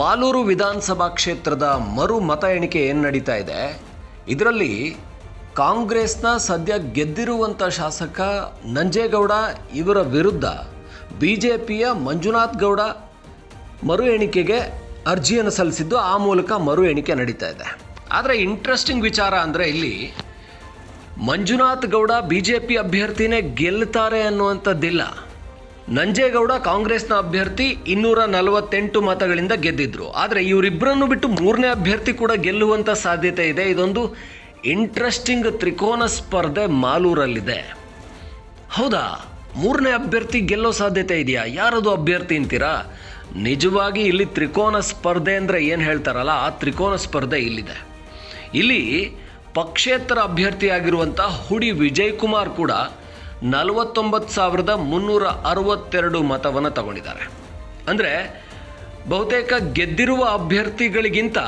ಮಾಲೂರು ವಿಧಾನಸಭಾ ಕ್ಷೇತ್ರದ ಮರು ಮತ ಎಣಿಕೆ ಏನು ನಡೀತಾ ಇದೆ? ಇದರಲ್ಲಿ ಕಾಂಗ್ರೆಸ್ನ ಸದ್ಯ ಗೆದ್ದಿರುವಂಥ ಶಾಸಕ ನಂಜೇಗೌಡ ಇವರ ವಿರುದ್ಧ ಬಿ ಜೆ ಪಿಯ ಮಂಜುನಾಥ್ ಗೌಡ ಮರು ಎಣಿಕೆಗೆ ಅರ್ಜಿಯನ್ನು ಸಲ್ಲಿಸಿದ್ದು ಆ ಮೂಲಕ ಮರು ಎಣಿಕೆ ನಡೀತಾ ಇದೆ. ಆದರೆ ಇಂಟ್ರೆಸ್ಟಿಂಗ್ ವಿಚಾರ ಅಂದರೆ ಇಲ್ಲಿ Manjunath Gowda B J P ಅಭ್ಯರ್ಥಿನೇ ಗೆಲ್ತಾರೆ ಅನ್ನುವಂಥದ್ದಿಲ್ಲ. ನಂಜೇಗೌಡ ಕಾಂಗ್ರೆಸ್ನ ಅಭ್ಯರ್ಥಿ ಇನ್ನೂರ ನಲವತ್ತೆಂಟು ಮತಗಳಿಂದ ಗೆದ್ದಿದ್ರು. ಆದರೆ ಇವರಿಬ್ಬರನ್ನು ಬಿಟ್ಟು ಮೂರನೇ ಅಭ್ಯರ್ಥಿ ಕೂಡ ಗೆಲ್ಲುವಂಥ ಸಾಧ್ಯತೆ ಇದೆ. ಇದೊಂದು ಇಂಟ್ರೆಸ್ಟಿಂಗ್ ತ್ರಿಕೋನ ಸ್ಪರ್ಧೆ ಮಾಲೂರಲ್ಲಿದೆ. ಹೌದಾ? ಮೂರನೇ ಅಭ್ಯರ್ಥಿ ಗೆಲ್ಲೋ ಸಾಧ್ಯತೆ ಇದೆಯಾ? ಯಾರದು ಅಭ್ಯರ್ಥಿ ಅಂತೀರಾ? ನಿಜವಾಗಿ ಇಲ್ಲಿ ತ್ರಿಕೋನ ಸ್ಪರ್ಧೆ ಅಂದರೆ ಏನು ಹೇಳ್ತಾರಲ್ಲ, ಆ ತ್ರಿಕೋನ ಸ್ಪರ್ಧೆ ಇಲ್ಲಿದೆ. ಇಲ್ಲಿ ಪಕ್ಷೇತರ ಅಭ್ಯರ್ಥಿಯಾಗಿರುವಂಥ ಹುಡಿ ವಿಜಯ್ ಕುಮಾರ್ ಕೂಡ ನಲವತ್ತೊಂಬತ್ತು ಸಾವಿರದ ಮುನ್ನೂರ ಅರವತ್ತೆರಡು ಮತವನ್ನು ತಗೊಂಡಿದ್ದಾರೆ. ಅಂದರೆ ಬಹುತೇಕ ಗೆದ್ದಿರುವ ಅಭ್ಯರ್ಥಿಗಳಿಗಿಂತ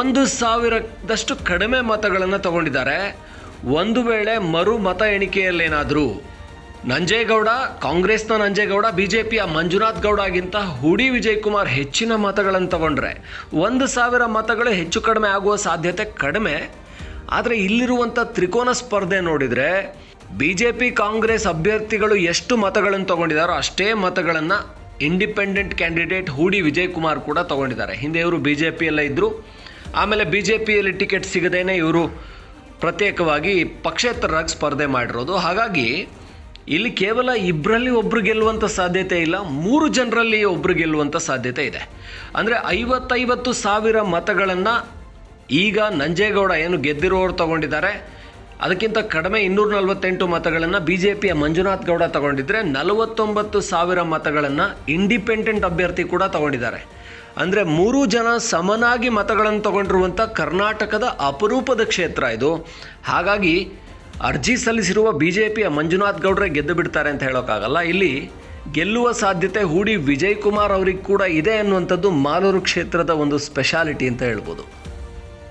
ಒಂದು ಸಾವಿರದಷ್ಟು ಕಡಿಮೆ ಮತಗಳನ್ನು ತಗೊಂಡಿದ್ದಾರೆ. ಒಂದು ವೇಳೆ ಮರು ಮತ ಎಣಿಕೆಯಲ್ಲೇನಾದರೂ ನಂಜೇಗೌಡ, ಕಾಂಗ್ರೆಸ್ನ ನಂಜೇಗೌಡ ಬಿ ಜೆ ಪಿಯ ಮಂಜುನಾಥ್ ಗೌಡಗಿಂತ ಹುಡಿ ವಿಜಯ್ ಕುಮಾರ್ ಹೆಚ್ಚಿನ ಮತಗಳನ್ನು ತಗೊಂಡ್ರೆ ಒಂದು ಸಾವಿರ ಮತಗಳು ಹೆಚ್ಚು ಕಡಿಮೆ ಆಗುವ ಸಾಧ್ಯತೆ ಕಡಿಮೆ. ಆದರೆ ಇಲ್ಲಿರುವಂಥ ತ್ರಿಕೋನ ಸ್ಪರ್ಧೆ ನೋಡಿದರೆ ಬಿ ಜೆ ಪಿ ಕಾಂಗ್ರೆಸ್ ಅಭ್ಯರ್ಥಿಗಳು ಎಷ್ಟು ಮತಗಳನ್ನು ತಗೊಂಡಿದ್ದಾರೋ ಅಷ್ಟೇ ಮತಗಳನ್ನು ಇಂಡಿಪೆಂಡೆಂಟ್ ಕ್ಯಾಂಡಿಡೇಟ್ ಹೂಡಿ ವಿಜಯ್ ಕುಮಾರ್ ಕೂಡ ತಗೊಂಡಿದ್ದಾರೆ. ಹಿಂದೆ ಇವರು ಬಿ ಜೆ ಇದ್ದರು ಆಮೇಲೆ ಬಿ ಜೆ ಪಿಯಲ್ಲಿ ಟಿಕೆಟ್ ಸಿಗದೇನೆ ಇವರು ಪ್ರತ್ಯೇಕವಾಗಿ ಪಕ್ಷೇತರರಾಗಿ ಸ್ಪರ್ಧೆ ಮಾಡಿರೋದು. ಹಾಗಾಗಿ ಇಲ್ಲಿ ಕೇವಲ ಇಬ್ಬರಲ್ಲಿ ಒಬ್ರು ಗೆಲ್ಲುವಂಥ ಸಾಧ್ಯತೆ ಇಲ್ಲ, ಮೂರು ಜನರಲ್ಲಿ ಒಬ್ರು ಗೆಲ್ಲುವಂಥ ಸಾಧ್ಯತೆ ಇದೆ. ಅಂದರೆ ಐವತ್ತೈವತ್ತು ಸಾವಿರ ಮತಗಳನ್ನು ಈಗ ನಂಜೇಗೌಡ ಏನು ಗೆದ್ದಿರೋರು ತಗೊಂಡಿದ್ದಾರೆ. ಅದಕ್ಕಿಂತ ಕಡಿಮೆ ಇನ್ನೂರ ನಲವತ್ತೆಂಟು ಮತಗಳನ್ನು ಬಿ ಜೆ ಪಿಯ ಮಂಜುನಾಥ್ ಗೌಡ ತಗೊಂಡಿದ್ರೆ ನಲವತ್ತೊಂಬತ್ತು ಸಾವಿರ ಮತಗಳನ್ನು ಇಂಡಿಪೆಂಡೆಂಟ್ ಅಭ್ಯರ್ಥಿ ಕೂಡ ತಗೊಂಡಿದ್ದಾರೆ. ಅಂದರೆ ಮೂರು ಜನ ಸಮನಾಗಿ ಮತಗಳನ್ನು ತಗೊಂಡಿರುವಂಥ ಕರ್ನಾಟಕದ ಅಪರೂಪದ ಕ್ಷೇತ್ರ ಇದು. ಹಾಗಾಗಿ ಅರ್ಜಿ ಸಲ್ಲಿಸಿರುವ ಬಿ ಜೆ ಪಿಯ ಮಂಜುನಾಥ್ ಗೌಡ್ರೆ ಗೆದ್ದು ಬಿಡ್ತಾರೆ ಅಂತ ಹೇಳೋಕ್ಕಾಗಲ್ಲ. ಇಲ್ಲಿ ಗೆಲ್ಲುವ ಸಾಧ್ಯತೆ ಹೂಡಿ ವಿಜಯ್ ಕುಮಾರ್ ಅವ್ರಿಗೆ ಕೂಡ ಇದೆ ಅನ್ನುವಂಥದ್ದು ಮಾಲೂರು ಕ್ಷೇತ್ರದ ಒಂದು ಸ್ಪೆಷಾಲಿಟಿ ಅಂತ ಹೇಳ್ಬೋದು.